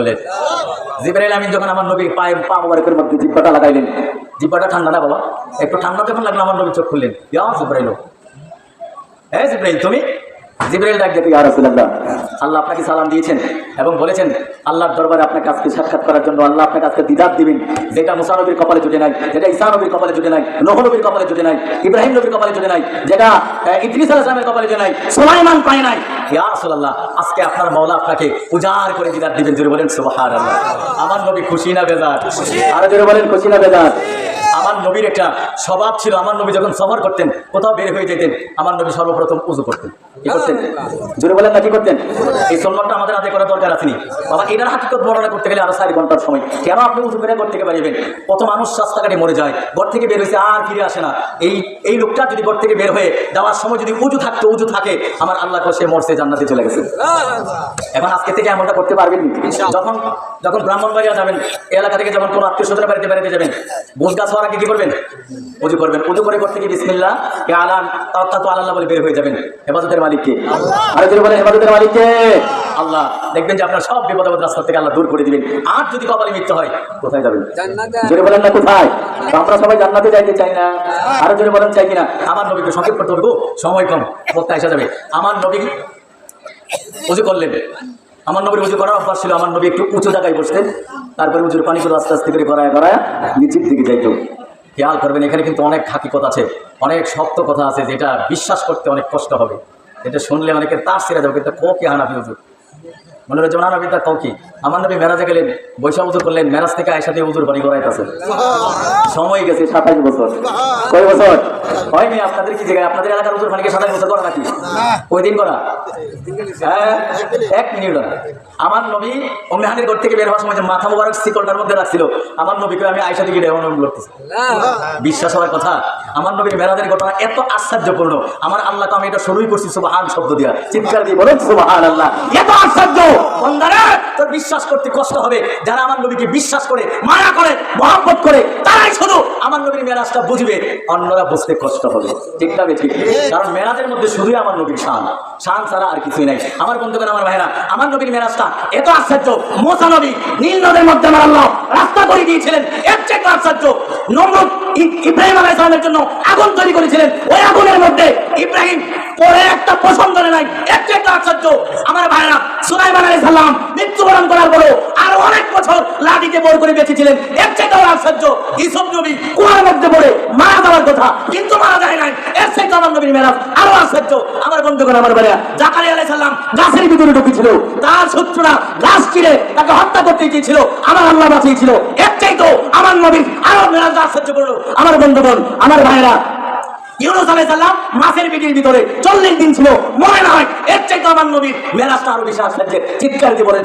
বলেন জিব্রাইল আমিন যখন আমার নবীর পায়ে পা মোবারকের মধ্যে জিব্বাটা লাগাইলেন, জিব্বাটা ঠান্ডা না বাবা? একটু ঠান্ডা যখন লাগল, আমার নবী চোখ খুললেন। ইয়া জিব্রাইল হ্যাঁ জিব্রাইল, তুমি? জিব্রাইল ডাক দেখে ইয়া রাসূলুল্লাহ। আল্লাহ আপনাকে সালাম দিয়েছেন এবং বলেছেন আল্লাহর দরবারে আপনাকে আজকে সাক্ষাৎ করার জন্য আল্লাহ আপনাকে আজকে দিদার দিবেন। যেটা মুসা নবীর কপালে জুটে নাই যেটা ঈসা নবীর কপালে জুটে নাই নহ নবীর কপালে জুটে নাই ইব্রাহিম নবীর কপালে জুটে নাই যেটা ইদ্রিস আলাইহিস সালামের কপালে জুটে নাই সুলাইমান পায় নাই। ইয়া রাসূলুল্লাহ আজকে আপনার মাওলা আপনাকে উজাড় করে দিদার দিবেন। জোরে বলেন সুবহানাল্লাহ। আমার নবী খুশি না বেজার? আর জোরে বলেন খুশি না বেজার? আমার নবীর একটা স্বভাব ছিল আমার নবী যখন সফর করতেন কোথাও বের হয়ে যেতেন আমার নবী সর্বপ্রথম উজু করতেন। কি করতেন? জোরে বলেন না কি করতেন? এই সন্ন্যতটা আমাদের আদায় করার দরকার আসেনি বাবা এটার হাকিকত বর্ণনা করতে গেলে আরও চার ঘণ্টার সময়। কেন আপনি উজু করে ঘর থেকে বেরিয়েবেন কত মানুষ রাস্তাঘাটে মরে যায় ঘর থেকে বের হয়েছে আর ফিরে আসে না। এই এই লোকটা যদি ঘর থেকে বের হয়ে যাওয়ার সময় যদি উজু থাকতো উজু থাকে আমার আল্লাহ সে মরছে জান্নাতে চলে গেছে। এখন আজকে থেকে এমনটা করতে পারবেন যখন যখন ব্রাহ্মণবাড়িয়া যাবেন এই এলাকা থেকে যখন কোনো আত্মীয় স্বজনের বাড়িতে বেড়াতে যাবেন বুঝ গাছ হওয়ার আগে কি করবেন? উজু করবেন। উজু করে করতে গিয়ে বিসমিল্লাহ কে আলান তাওয়াক্কাল তো আল্লাহ বলে বের হয়ে যাবেন হেফাজতের মালিককে। আরে যদি বলেন হেফাজতের মালিককে। আল্লাহ দেখবেন যে আপনার সব বিপদ আপদ রাস্তা থেকে আল্লাহ দূর করে দিবেন। আর যদি কপালে মৃত্যু হয় কোথায় যাবেন? জোরে বলেন না কোথায়? আমরা সবাই জান্নাতে যাইতে চাই না। আরও জোরে বলেন চাই কিনা? আমার নবীকে সংক্ষেপ করতে হবে সময় কম বক্তা এসে যাবে। আমার নবী উজু করলেন। আমার নবীর উজু করার অভ্যাস ছিল আমার নবী একটু উঁচু জায়গায় বসতেন। তারপরে উজুর পানিগুলো আস্তে আস্তে করে গড়ায় গড়ায় নিচের দিকে যাইতো। খেয়াল করবেন এখানে কিন্তু অনেক হাকিকত আছে অনেক শক্ত কথা আছে যেটা বিশ্বাস করতে অনেক কষ্ট হবে। এটা শুনলে অনেকে তার সেরে যাবে কিন্তু কৌকি হানাফি উজুর মনে হচ্ছে ওনার নবী তার কৌকি আমার নবী মেরাজে গেলেন বৈশাখ উজুর করলেন মেরাজ থেকে আয়সাতে উজুর বাড়ি করাইতেছে সময় গেছে সাতাশ বছর। কয় বছর? হয়নি আপনাদের কি জায়গায়? আপনাদের এলাকার সাতাশ বছর করা নাকি? ওই দিন করা হ্যাঁ, এক মিনিট আমার নবী ঘর থেকে বের হওয়ার সময় যে মাথা মোবারক শিকলটার মধ্যে রাখছিল আমার নবীকে আমি আয়সা দিকে ডেমন করতেছি বিশ্বাস হওয়ার কথা আমার নবীর মেরাদের ঘটনা এত আশ্চর্যপূর্ণ। আমার আল্লাহকে আমি এটা শুরুই করছি সুবাহান শব্দ দিয়া। চিৎকার দিয়ে বলেন সুবাহান আল্লাহ এত আশ্চর্য! বন্দারে বিশ্বাস করতে কষ্ট হবে, যারা আমার নবীকে বিশ্বাস করে, মায়া করে, মহাব্বত করে, তারাই শুধু আমার নবীর মেরাজটা বুঝবে, অন্যরা বুঝতে কষ্ট হবে। ঠিক না ঠিক কারণ মেরাজের মধ্যে শুধুই আমার নবীর শান। শান ছাড়া আর কিছুই নাই। আমার বন্ধুগণ, আমার ভাইরা আমার নবীর মেরাজটা এত আশ্চর্য। মোসা নবী নীল নদের মধ্যে আমার আল্লাহ রাস্তা করে দিয়েছিলেন। এর চেয়ে আশ্চর্য, নমরুদ ইব্রাহিম আলাইহিস সালামের জন্য আগুন তৈরি করেছিলেন। ওই আগুনের মধ্যে ইব্রাহিম পরে একটা পছন্দ নাই। এর চেয়ে আশ্চর্য, আমার ভাইরা সুলাইমান আলাইহিস সালাম মৃত্যুবরণ করার পরও আরও অনেক বছর লাঠিতে বর করে বেঁচেছিলেন। এর চেয়ে আশ্চর্য, ইসব নবী কুয়ার মধ্যে পড়ে মারা যাওয়ার কথা, কিন্তু মারা যায় নাই। এর চেয়ে আমার নবীর মেরাজ আরও আশ্চর্য। আমার বন্ধুগণ, আমার ভাইরা জাকারিয়া আলাইহিস সালাম গাছের ভিতরে ঢুকেছিল। তার শত্রুরা গাছ চিরে তাকে হত্যা করতে গিয়েছিল আমার আল্লাহ বাঁচিয়েছিল। এর চাই তো আমার নবীর আরও মেরাজ আশ্চর্য করল। আমার বন্ধুগণ, আমার ভাইরা ইউনুস আলাইহিস সালাম মাছের পেটের ভিতরে চল্লিশ দিন ছিল মনে নয় এর চাইতে আমার নবীর মেরাজটা আরও বেশি আশ্চর্যের। চিৎকার দিয়ে বলেন